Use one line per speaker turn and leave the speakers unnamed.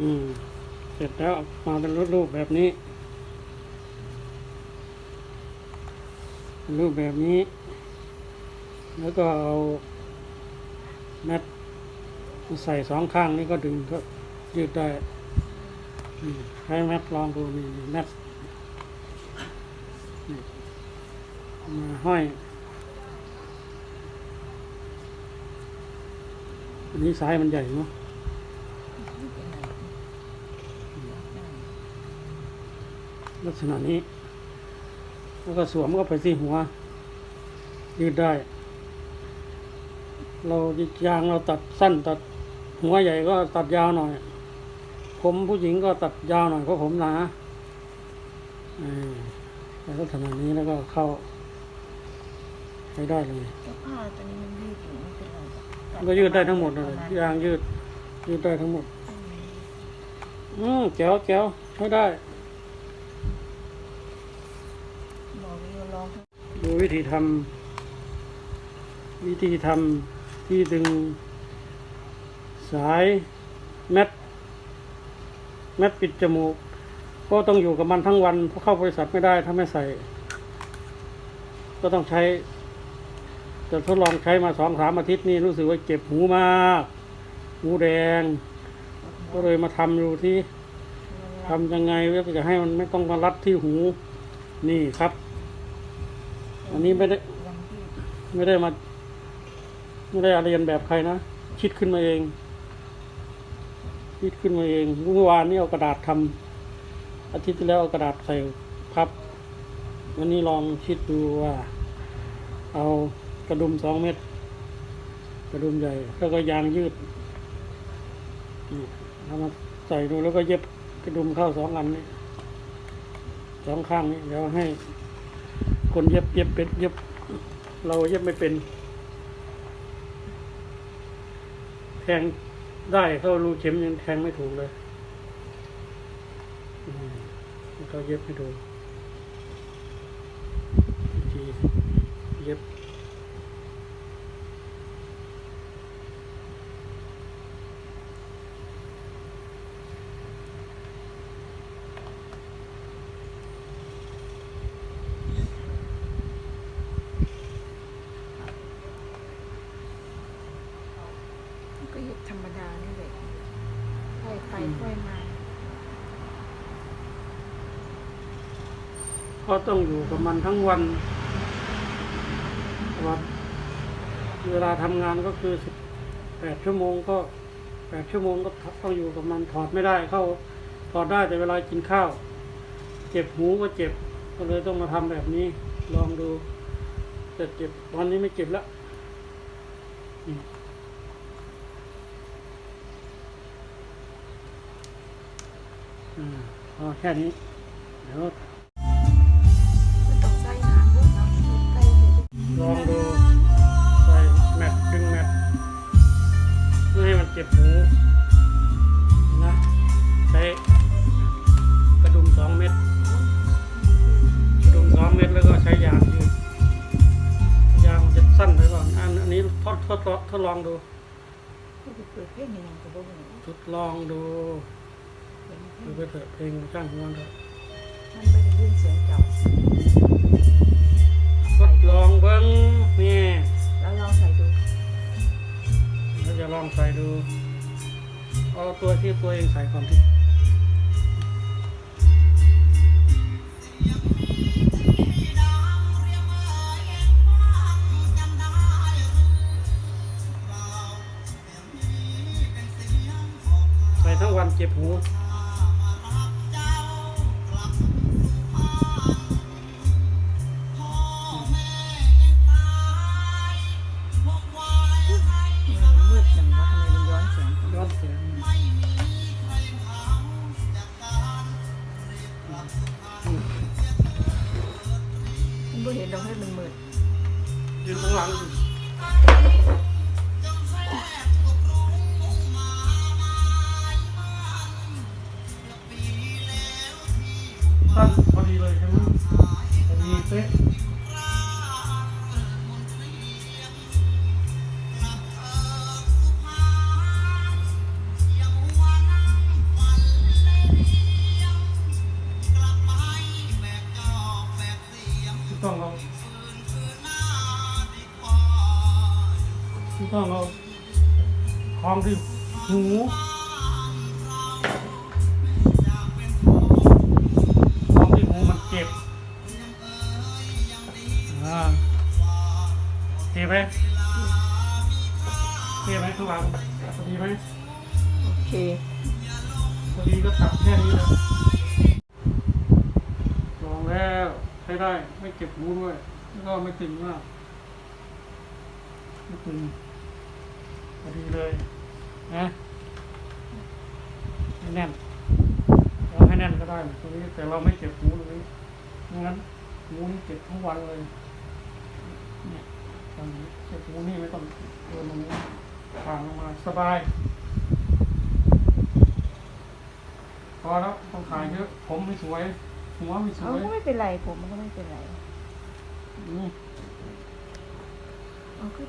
อืม เสร็จแล้วมาเป็นรูปแบบนี้ รูปแบบนี้ แล้วก็เอาแมทใส่สองข้างนี่ก็ดึงก็ยืดได้ให้แมทลองดูนี่แมทมาห้อยอันนี้สายมันใหญ่เนาะ ลักษณะนี้ แล้วก็สวมเข้าไปที่หัว ยืดได้ เรายางเราตัดสั้นตัดหัวใหญ่ก็ตัดยาวหน่อย ผมผู้หญิงก็ตัดยาวหน่อยเพราะผมหนาเออแต่ลักษณะนี้แล้วก็เข้าใช้ได้เลย
เสื้อผ้าตัวนี้มันยืดอยู่ไม่เป็นไรหรอก
มันก็ยืดได้ทั้งหมดเลยยางยืดยืดได้ทั้งหมด อืมแก้วแก้วใช้ได้
บอกวิวลองทั้ง
ดูวิธีทำวิธีทำที่ดึงสายแมทแมทปิดจมูก ก็ต้องอยู่กับมันทั้งวันเพราะเข้าบริษัทไม่ได้ถ้าไม่ใส่ ก็ต้องใช้จะทดลองใช้มาสองสามอาทิตย์นี่รู้สึกว่าเจ็บหูมาก หูแดง ก็เลยมาทำดูที่ทำยังไงว่าจะให้มันไม่ต้องมารัดที่หูนี่ครับ อันนี้ไม่ได้ไม่ได้มาไม่ได้เรียนแบบใครนะ คิดขึ้นมาเอง คิดขึ้นมาเองเมื่อวานนี้เอากระดาษทำอาทิตย์ที่แล้วเอากระดาษใส่พับ วันนี้ลองคิดดูว่า เอากระดุมสองเม็ดกระดุมใหญ่แล้วก็ยางยืดนี่เอามาใส่ดูแล้วก็เย็บกระดุมเข้าสองอันนี้สองข้างนี้เดี๋ยวให้ คนเย็บเย็บเป็นเย็บ เราเย็บไม่เป็น แทงได้เข้ารูเข็มยังแทงไม่ถูกเลยเขาเย็บให้ดูวิธีเย็บ
ก็ยืดธรรมดานี่แหละค่อยไปค่อยมา
ก็ต้องอยู่กับมันทั้งวันวันเวลาทำงานก็คือสิบแปดชั่วโมงก็แปดชั่วโมงก็ต้องอยู่กับมันถอดไม่ได้เข้าถอดได้แต่เวลากินข้าว เจ็บหูก็เจ็บ ก็เลยต้องมาทำแบบนี้ ลองดูแต่เจ็บตอนนี้ไม่เจ็บแล้วอืมอ่าพอแค่นี้เดี๋ยว ทดทดลองดู
ก็ไปเปิดเพลงอย่างกับพวกนี้
ทดลองดู
เปิดเพลง
ดูไปเถอะเพลงช่างหัวมันเถอะ
มันไม่ได้ยินเสียงเก่า
ทดลองเบิ้งนี่
แล้วลองใส่ดู
เราจะลองใส่ดูเอาตัวที่ตัวเองใส่ก่อนที่ วันเจ็บหู
มันมืดจังวะทำไมมันย้อนเสียง
ย้อนเสียง
มันก็เห็นเราให้มันมืด
ยืนข้างหลังั้นพอดีเลยใช่ไหมพอดีเป๊ะต้องเราต้องเราคลองที่หู ดีไหมดีไหมทุกวันดีไหม
โอ
เคพอดีก็ตัดแค่นี้นะลองแล้วใช้ได้ไม่เก็บมูด้วยแล้วก็ไม่ตึงมากไม่ตึงพอดีเลยนะให้แน่นเราให้แน่นก็ได้ตรงนี้แต่เราไม่เก็บมูดตรงนี้งั้นมูนเก็บทั้งวันเลย เนี่ยตรงนี้เจ็บหูนี่ไม่ต้องโดนตรงนี้ผ่านลงมาสบาย พอแล้วต้องถ่ายเยอะผมไม่สวย หัวไม่ส
เอา
วย
ก็ไม่เป็นไรผมมันก็ไม่เป็นไร
นี่
เอาขึ้น